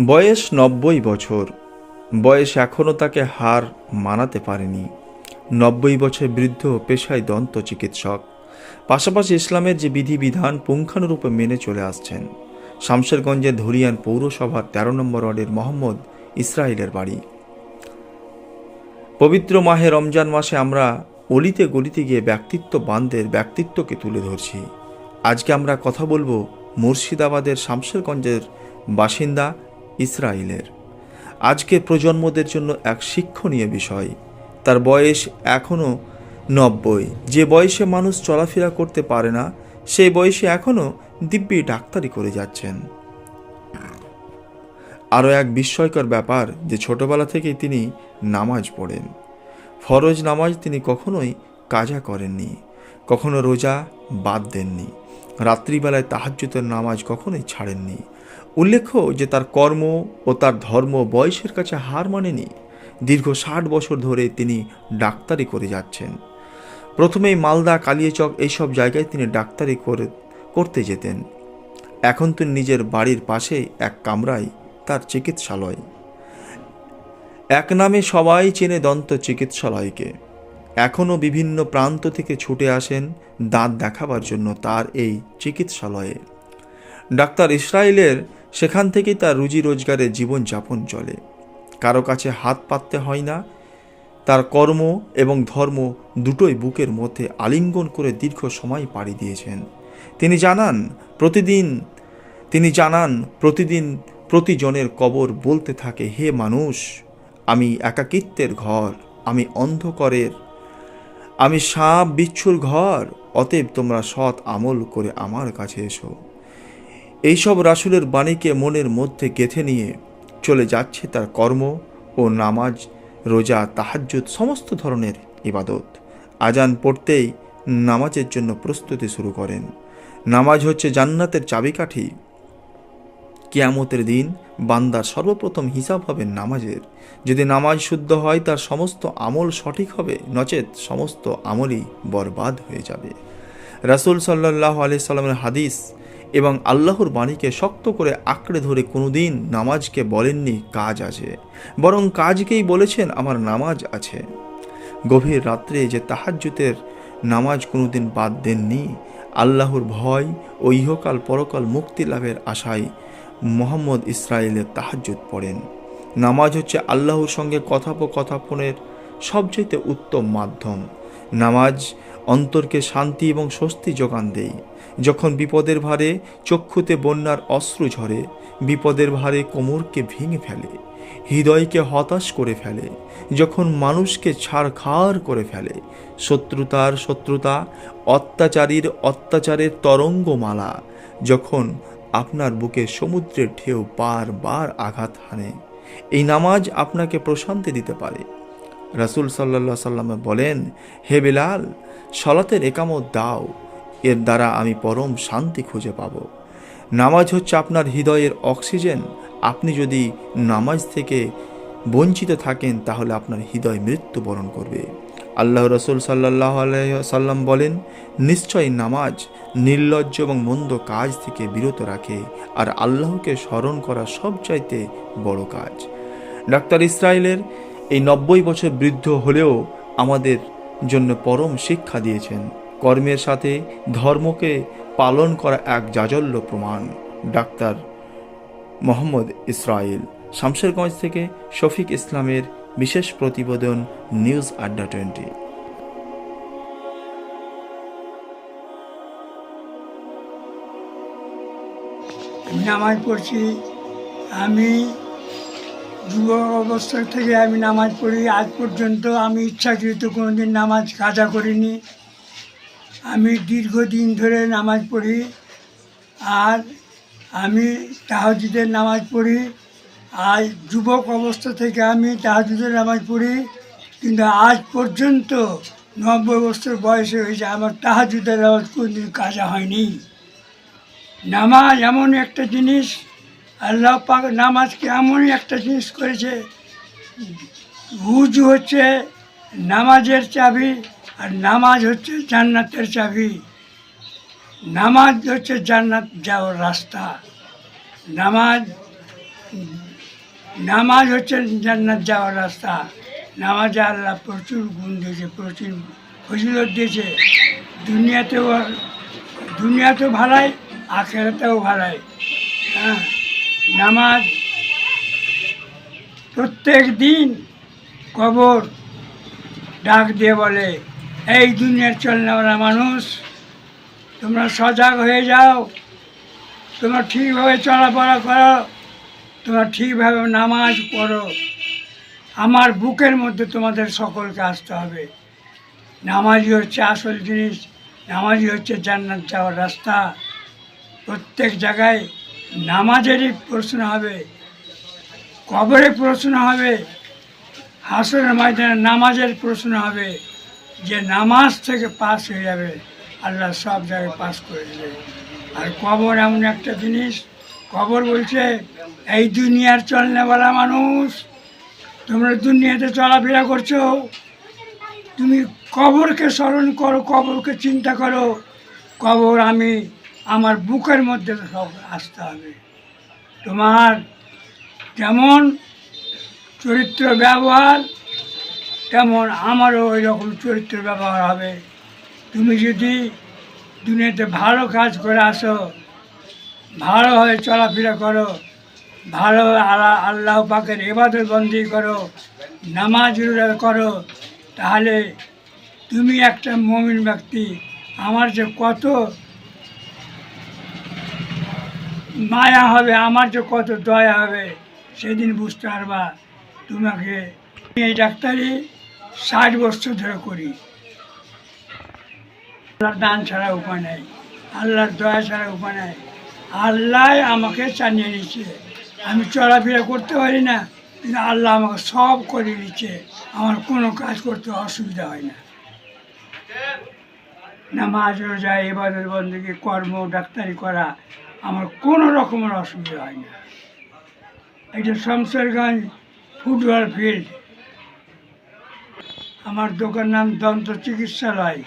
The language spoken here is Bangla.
বয়স নব্বই বছর। বয়স এখনও তাকে হার মানাতে পারেনি। নব্বই বছর বৃদ্ধ পেশায় দন্ত চিকিৎসক। পাশাপাশি ইসলামের যে বিধিবিধান পুঙ্খানুরূপে মেনে চলে আসছেন। শামশেরগঞ্জের ধুরিয়ান পৌরসভার তেরো নম্বর ওয়ার্ডের মোহাম্মদ ইসরায়েলের বাড়ি। পবিত্র মাহে রমজান মাসে আমরা অলিতে গলিতে গিয়ে ব্যক্তিত্ব বানদের ব্যক্তিত্বকে তুলে ধরছি। আজকে আমরা কথা বলব মুর্শিদাবাদের শামশেরগঞ্জের বাসিন্দা ইসরায়েলের। আজকের প্রজন্মদের জন্য এক শিক্ষণীয় বিষয়, তার বয়স এখনও নব্বই। যে বয়সে মানুষ চলাফেরা করতে পারে না, সেই বয়সে এখনও দিব্যি ডাক্তারি করে যাচ্ছেন। আরও এক বিস্ময়কর ব্যাপার যে ছোটবেলা থেকেই তিনি নামাজ পড়েন। ফরজ নামাজ তিনি কখনোই কাজা করেননি, কখনো রোজা বাদ দেননি। রাত্রিবেলায় তাহাজ্জুতের নামাজ কখনোই ছাড়েননি। উল্লেখ্য যে তার কর্ম ও তার ধর্ম বয়সের কাছে হার মানেনি। দীর্ঘ ষাট বছর ধরে তিনি ডাক্তারি করে যাচ্ছেন। প্রথমেই মালদা, কালিয়াচক এইসব জায়গায় তিনি ডাক্তারি করে, করতে যেতেন। এখন তিনি নিজের বাড়ির পাশে এক কামরায় তার চিকিৎসালয়। এক নামে সবাই চেনে দন্ত চিকিৎসালয়কে। এখনও বিভিন্ন প্রান্ত থেকে ছুটে আসেন দাঁত দেখাবার জন্য তার এই চিকিৎসালয়ে। ডাক্তার ইসরায়েলের সেখান থেকেই তার রুজি রোজগারের জীবনযাপন চলে। কারও কাছে হাত পাততে হয় না। তার কর্ম এবং ধর্ম দুটোই বুকের মধ্যে আলিঙ্গন করে দীর্ঘ সময় পাড়ি দিয়েছেন। তিনি জানান, প্রতিদিন, তিনি জানান, প্রতিদিন প্রতিজনের কবর বলতে থাকে, হে মানুষ, আমি একাকিত্বের ঘর, আমি অন্ধকরের, আমি সাপ বিচ্ছুর ঘর, অতএব তোমরা সৎ আমল করে আমার কাছে এসো। এইসব রাসুলের বাণীকে মনের মধ্যে গেঁথে নিয়ে চলে যাচ্ছে তার কর্ম ও নামাজ, রোজা, তাহাজ্জুদ, সমস্ত ধরনের ইবাদত। আজান পড়তেই নামাজের জন্য প্রস্তুতি শুরু করেন। নামাজ হচ্ছে জান্নাতের চাবিকাঠি। কিয়ামতের দিন বান্দার সর্বপ্রথম হিসাব হবে নামাজের। যদি নামাজ শুদ্ধ হয়, তার সমস্ত আমল সঠিক হবে, নচেত সমস্ত আমলই বরবাদ হয়ে যাবে। রাসুল সাল্লাহ আলি সাল্লামের হাদিস এবং আল্লাহর বাণীকে শক্ত করে আঁকড়ে ধরে কোনোদিন নামাজকে বলেননি কাজ আছে, বরং কাজকেই বলেছেন আমার নামাজ আছে। গভীর রাত্রে যে তাহাজ্জুতের নামাজ কোনোদিন বাদ দেননি, আল্লাহর ভয় ও ইহকাল পরকাল মুক্তি লাভের আশায় মোহাম্মদ ইসরায়েলের তাহাজ্জুদ পড়েন। নামাজ হচ্ছে আল্লাহর সঙ্গে কথোপকথনের সবচেয়ে উত্তম মাধ্যম। নামাজ অন্তরকে শান্তি এবং স্বস্তি যোগান দেয়। যখন বিপদের ভারে চক্ষুতে বন্যার অশ্রু ঝরে, বিপদের ভারে কোমরকে ভেঙে ফেলে, হৃদয়কে হতাশ করে ফেলে, যখন মানুষকে ছাড়খাড় করে ফেলে, শত্রুতার শত্রুতা, অত্যাচারীর অত্যাচারের তরঙ্গমালা, যখন আপনার বুকে সমুদ্রের ঢেউ বারবার আঘাত হানে, এই নামাজ আপনাকে প্রশান্তি দিতে পারে। রাসুল সাল্লা সাল্লাম বলেন, হে বেলাল, সলাতের একামত দাও। এর দ্বারা আমি পরম শান্তি খুঁজে পাব। নামাজ হচ্ছে আপনার হৃদয়ের অক্সিজেন। আপনি যদি নামাজ থেকে বঞ্চিত থাকেন, তাহলে আপনার হৃদয় মৃত্যুবরণ করবে। আল্লাহ রসুল সাল্লাহ সাল্লাম বলেন নিশ্চয় নামাজ নির্লজ্জ এবং মন্দ কাজ থেকে বিরত রাখে, আর আল্লাহকে স্মরণ করা সবচাইতে বড় কাজ। ডাক্তার ইসরায়েলের এই নব্বই বছর বৃদ্ধ হলেও আমাদের জন্য পরম শিক্ষা দিয়েছেন। কর্মের সাথে ধর্মকে পালন করা এক জাজল্য প্রমাণ। ডাক্তার মোহাম্মদ ইসরায়েল শামশেরগঞ্জ থেকে শফিক ইসলামের বিশেষ প্রতিবেদন, নিউজ আড্ডা টোয়েন্টি। নামাজ পড়ছি। আমি যুবক অবস্থা থেকে আমি নামাজ পড়ি। আজ পর্যন্ত আমি ইচ্ছাকৃত কোনোদিন নামাজ কাজা করিনি। আমি দীর্ঘদিন ধরে নামাজ পড়ি। আর আমি তাহাজুদের নামাজ পড়ি। আর যুবক অবস্থা থেকে আমি তাহাজুদের নামাজ পড়ি। কিন্তু আজ পর্যন্ত নব্বই বছর বয়সে হয়েছে, আমার তাহাজুদের নামাজ কোনোদিন কাজা হয়নি। নামাজ এমন একটা জিনিস আল্লাহ পাক নামাজকে এমনই একটা জিনিস করেছে। উজু হচ্ছে নামাজের চাবি আর নামাজ হচ্ছে জান্নাতের চাবি। নামাজ হচ্ছে জান্নাত যাওয়ার রাস্তা। নামাজ নামাজ হচ্ছে জান্নাত যাওয়ার রাস্তা। নামাজে আল্লাহ প্রচুর গুণ দিয়েছে, প্রচুর ফজিলত দিয়েছে। দুনিয়াতেও দুনিয়াতেও ভালাই আখেরাতেও ভালাই হ্যাঁ। নামাজ। প্রত্যেক দিন কবর ডাক দিয়ে বলে, এই দুনিয়ার চলনেওয়ালা মানুষ, তোমরা সজাগ হয়ে যাও। তোমরা ঠিকভাবে চলাফেরা করো। তোমরা ঠিকভাবে নামাজ পড়ো। আমার বুকের মধ্যে তোমাদের সকলকে আসতে হবে। নামাজই হচ্ছে আসল জিনিস। নামাজই হচ্ছে জান্নাত যাওয়ার রাস্তা। প্রত্যেক জায়গায় নামাজেরই প্রশ্ন হবে, কবরে প্রশ্ন হবে হাসনের ময়দানে নামাজের প্রশ্ন হবে যে নামাজ থেকে পাস হয়ে যাবে, আল্লাহ সব জায়গায় পাস করে দেবে। আর কবর এমন একটা জিনিস, কবর বলছে, এই দুনিয়ার চলনেওয়ালা মানুষ, তোমরা দুনিয়াতে চলাফেরা করছ, তুমি কবরকে স্মরণ করো, কবরকে চিন্তা করো, কবর আমি আমার বুকের মধ্যে সব আসতে হবে। তোমার যেমন চরিত্র ব্যবহার, তেমন আমারও ওই রকম চরিত্র ব্যবহার হবে। তুমি যদি দুনিয়াতে ভালো কাজ করে আসো ভালোভাবে চলাফেরা করো, ভালো আল্লাহ আল্লাহ পাকের এবাদত বন্দি করো, নামাজ রোজা করো, তাহলে তুমি একটা মমিন ব্যক্তি। আমার যে কত মায়া হবে, আমার যে কত দয়া হবে, সেদিন বুঝতে পারবা। তোমাকে এই ডাক্তারি ষাট বছর ধরে করি। আল্লাহর দান ছাড়া উপায় নেই, আল্লাহর দয়া ছাড়া উপায় নেই। আল্লাহ আমাকে চানিয়ে নিচ্ছে আমি চলাফেরা করতে পারি না, কিন্তু আল্লাহ আমাকে সব করে দিচ্ছে আমার কোনো কাজ করতে অসুবিধা হয় না। নামাজ, রোজা এবাদত বন্দী কর্ম, ডাক্তারি করা আমার কোনো রকমের অসুবিধা হয় না। এটা শমশেরগঞ্জ ফুটবল ফিল্ড আমার দোকান নাম দন্ত চিকিৎসালয়।